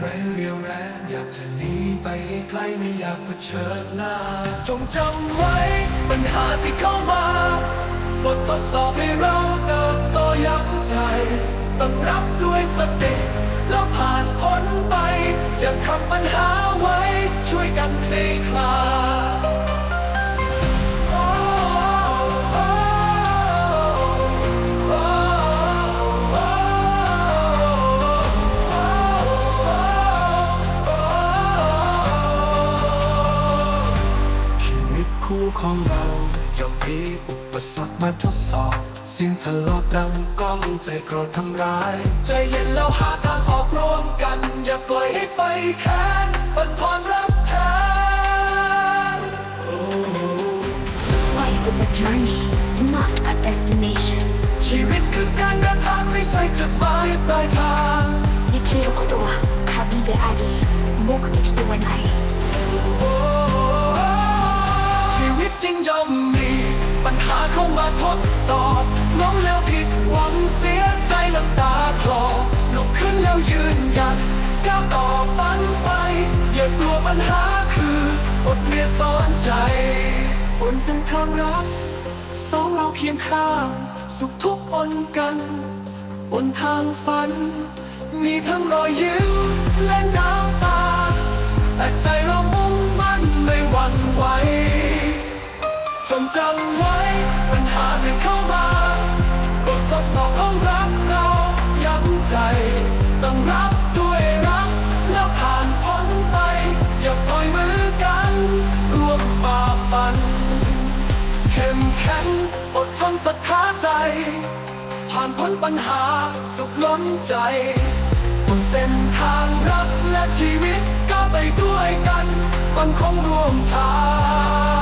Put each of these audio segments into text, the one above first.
ไร้เรียวแรงอยากจะหนีไปให้ไกลไม่อยากเผชิญหน้า จงจำไว้ปัญหาที่เข้ามาบททดสอบให้เราเติบโตยั้งใจต้องรับด้วยสติแล้วผ่านพ้นไป อย่าขับปัญหาไว้ ช่วยกันคลี่คลาย ของเราย่อมมีอุปสรรคมาทดสอบเสียงทะเลาะดังก้องใจกรธทำร้าย ใจเย็นแล้วหาทางออกร่วมกัน อย่าปล่อยให้ไฟแค้นบันทอนรับแทน Life is a journey not a destination ชีวิตคือการเดินทางไม่ใช่จุดหมายปลายทางนี่คือตัว Habibi Ali มุกอีกตัวไหน ชีวิตจริงย่อมมี ปัญหาเข้ามาทดสอบล้มแล้วผิดหวังเสียใจน้ำตาคลอลุกขึ้นแล้วยืนหยัดก้าวต่อปันไป อย่ากลัวปัญหาคือบทเรียนสอนใจบนเส้นทางรักสองเราเคียงข้างสุขทุกข์ปนกันบนทางฝัน มีทั้งรอยยิ้มและน้ำตาแต่ใจเรามุ่งมั่นไม่หวั่นไหว จงจำไว้ปัญหาที่เข้ามาบททดสอบของรักเราย้ำใจ ต้องรับด้วยรัก แล้วผ่านพ้นไป อย่าปล่อยมือกันร่วมฝ่าฟันเข้มแข็งอดทนศรัทธาใจ ผ่านพ้นปัญหาสุขล้นใจบนเส้นทางรักและชีวิตก็ไปด้วยกันมันคงร่วมทาง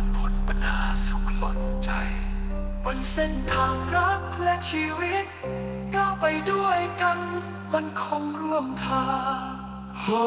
านพ้นปัญหาสุขล้นใจ บนเส้นทางรักและชีวิตก้าวไปด้วยกัน มันคงร่วมทางโอ้